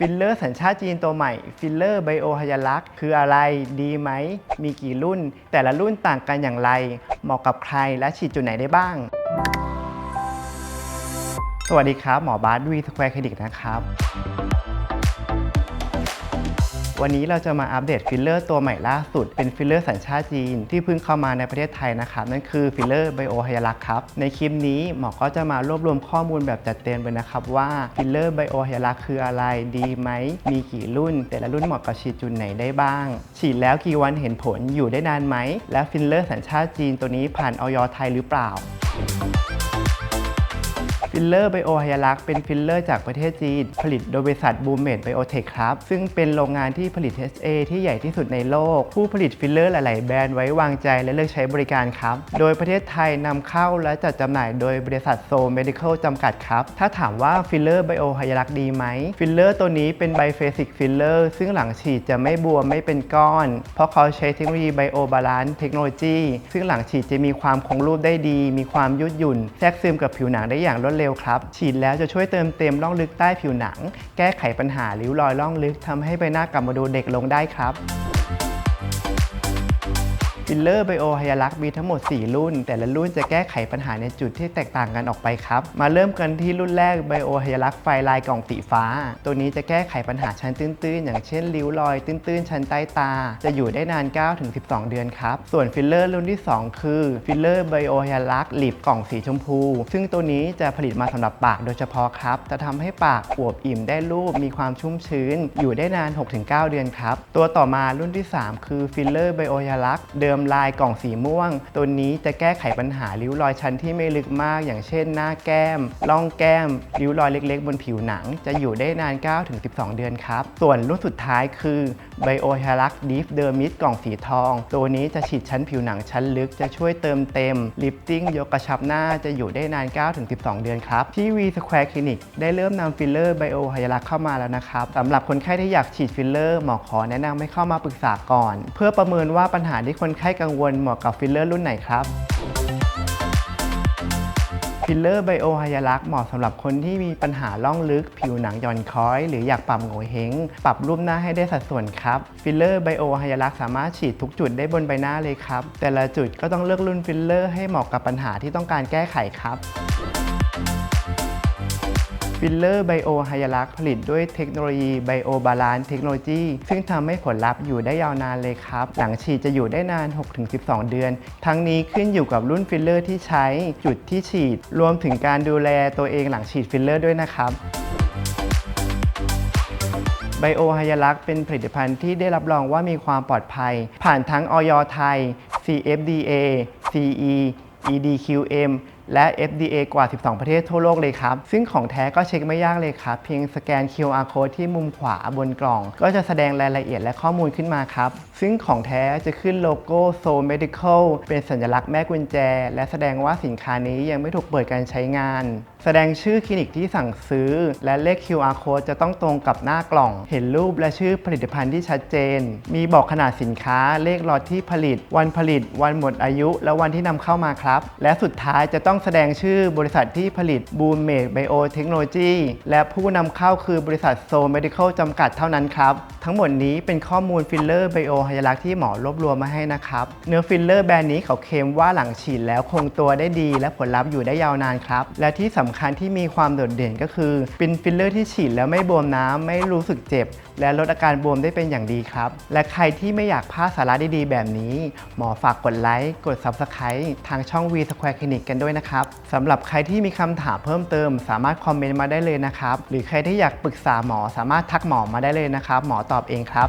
ฟิลเลอร์สัญชาติจีนตัวใหม่ ฟิลเลอร์ไบโอฮยาลักคืออะไรดีไหม มีกี่รุ่น แต่ละรุ่นต่างกันอย่างไร เหมาะกับใครและฉีดจุดไหนได้บ้าง สวัสดีครับ หมอบาสวีสแควร์คลินิกนะครับ วันนี้เราจะมาอัปเดตฟิลเลอร์ตัวใหม่ล่าสุด เป็นฟิลเลอร์สัญชาติจีน ที่เพิ่งเข้ามาในประเทศไทยนะครับ นั่นคือฟิลเลอร์ไบโอไฮยาลักครับ ในคลิปนี้หมอก็จะมารวบรวมข้อมูลแบบจัดเต็มเลยนะครับว่าฟิลเลอร์ไบโอไฮยาลักคืออะไรดีไหม มีกี่รุ่น แต่ละรุ่นเหมาะกับฉีดจุดไหนได้บ้าง ฉีดแล้วกี่วันเห็นผลอยู่ได้นานไหม และฟิลเลอร์สัญชาติจีนตัวนี้ผ่านออยไทยหรือเปล่า ฟิลเลอร์ไบโอไฮยาลักเป็นฟิลเลอร์จากประเทศจีน ผลิตโดยบริษัทบูมเมดไบโอเทคครับ ซึ่งเป็นโรงงานที่ผลิต HA ที่ใหญ่ที่สุดในโลก ผู้ผลิตฟิลเลอร์หลาย ๆ แบรนด์ไว้วางใจและเลือกใช้บริการครับ โดยประเทศไทยนำเข้าและจัดจำหน่ายโดยบริษัทโซเมดิคอลจำกัดครับ ถ้าถามว่าฟิลเลอร์ไบโอไฮยาลักดีไหมฟิลเลอร์ตัวนี้เป็นไบเฟสิกฟิลเลอร์ซึ่งหลังฉีดจะไม่บวมไม่เป็นก้อน เพราะเขาใช้เทคโนโลยีไบโอบาลานซ์เทคโนโลยีซึ่งหลังฉีดจะมีความคงรูปได้ดี มีความยืดหยุ่นแทรกซึมกับผิวหนังได้อย่างรวดเร็วครับ ฉีดแล้วจะช่วยเติมเต็มร่องลึกใต้ผิวหนัง แก้ไขปัญหาริ้วรอยร่องลึกทำให้ใบหน้ากลับมาดูเด็กลงได้ครับ ฟิลเลอร์ไบโอไฮยาลักมีทั้งหมด 4 รุ่น แต่ละรุ่นจะแก้ไขปัญหาในจุดที่แตกต่างกันออกไปครับ มาเริ่มกันที่รุ่นแรกไบโอไฮยาลักไฟลายกล่องสีฟ้า ตัวนี้จะแก้ไขปัญหาชั้นตื้นๆ อย่างเช่นริ้วรอย ตื้นๆ ชั้นใต้ตา จะอยู่ได้นาน 9-12 เดือนครับ ส่วนฟิลเลอร์รุ่นที่ 2 คือฟิลเลอร์ไบโอไฮยาลักลิปกล่องสีชมพู ซึ่งตัวนี้จะผลิตมาสำหรับปากโดยเฉพาะครับ จะทำให้ปากอวบอิ่มได้รูปมีความชุ่มชื้น อยู่ได้นาน 6-9 เดือนครับตัวต่อมารุ่นที่ 3 คือฟิลเลอร์ไบโอไฮลักเดิมลายกล่องสีม่วง ตัวนี้จะแก้ไขปัญหาริ้วรอยชั้นที่ไม่ลึกมาก อย่างเช่น หน้าแก้มร่องแก้ม ริ้วรอยเล็ก ๆ บนผิวหนัง จะอยู่ได้นาน 9-12 เดือนครับ ส่วนรุ่นสุดท้ายคือไบโอไฮลักดีฟเดอร์มิดกล่องสีทอง ตัวนี้จะฉีดชั้นผิวหนังชั้นลึกจะช่วยเติมเต็มลิฟติ้งยกกระชับหน้าจะอยู่ได้นาน 9-12 เดือนครับ ที่ V Square Clinic ได้เริ่มนำฟิลเลอร์ไบโอไฮลักเข้ามาแล้วนะครับสำหรับคนไข้ที่อยากฉีดฟิลเลอร์หมอขอแนะนำให้เข้ามาปรึกษาก่อน เพื่อประเมินว่าปัญหาที่คนไข้กังวลเหมาะกับฟิลเลอร์รุ่นไหนครับฟิลเลอร์ไบโอไฮยาลักเหมาะสำหรับคนที่มีปัญหาล่องลึก ผิวหนังหย่อนคล้อย หรืออยากปรับโงเ่เฮงปรับรูปหน้าให้ได้สัดส่วนครับฟิลเลอร์ไบโอไฮยาลักสามารถฉีดทุกจุดได้บนใบหน้าเลยครับ แต่ละจุดก็ต้องเลือกรุ่นฟิลเลอร์ให้เหมาะกับปัญหาที่ต้องการแก้ไขครับ ฟิลเลอร์ไบโอไฮยาลักผลิตด้วยเทคโนโลยีไบโอบาลานเทคโนโลยีซึ่งทำให้ผลลัพธ์อยู่ได้ยาวนานเลยครับ หลังฉีดจะอยู่ได้นาน 6-12 เดือน ทั้งนี้ขึ้นอยู่กับรุ่นฟิลเลอร์ที่ใช้จุดที่ฉีด รวมถึงการดูแลตัวเองหลังฉีดฟิลเลอร์ด้วยนะครับไบโอไฮยาลักเป็นผลิตภัณฑ์ที่ได้รับรองว่ามีความปลอดภัย ผ่านทั้งออยไทย CFDA CE EDQM และ FDA กว่า 12 ประเทศทั่วโลกเลยครับ ซึ่งของแท้ก็เช็คไม่ยากเลยครับ เพียงสแกน QR code ที่มุมขวาบนกล่อง ก็จะแสดงรายละเอียดและข้อมูลขึ้นมาครับ ซึ่งของแท้จะขึ้นโลโก้ So Medical เป็นสัญลักษณ์แม่กุญแจ และแสดงว่าสินค้านี้ยังไม่ถูกเปิดการใช้งาน แสดงชื่อคลินิกที่สั่งซื้อ และเลข QR code จะต้องตรงกับหน้ากล่อง เห็นรูปและชื่อผลิตภัณฑ์ที่ชัดเจน มีบอกขนาดสินค้า เลขล็อตที่ผลิต วันผลิต วันหมดอายุ และวันที่นำเข้ามาครับ และสุดท้ายจะต้องแสดงชื่อบริษัทที่ผลิต Boom m a d e Bio Technology และผู้นำเข้าคือบริษัท So Medical จำกัดเท่านั้นครับ ทั้งหมดนี้เป็นข้อมูลฟิลเลอร์ไบโอไฮยลักที่หมอรวบรวมมาให้นะครับ เนื้อฟิลเลอร์แบรนด์นี้เขาเคลมว่าหลังฉีดแล้วคงตัวได้ดี และผลลัพธ์อยู่ได้ยาวนานครับ และที่สำคัญที่มีความโดดเด่นก็คือ เป็นฟิลเลอร์ที่ฉีดแล้วไม่บวมน้ำไม่รู้สึกเจ็บ และลดอาการบวมได้เป็นอย่างดีครับ และใครที่ไม่อยากพลาดสาระดีๆ แบบนี้ หมอฝากกดไลค์กด Subscribe ทางช่อง V Square Clinic กันด้วยนะนะครับสำหรับใครที่มีคำถามเพิ่มเติม สามารถคอมเมนต์มาได้เลยนะครับ หรือใครที่อยากปรึกษาหมอสามารถทักหมอมาได้เลยนะครับ หมอตอบเองครับ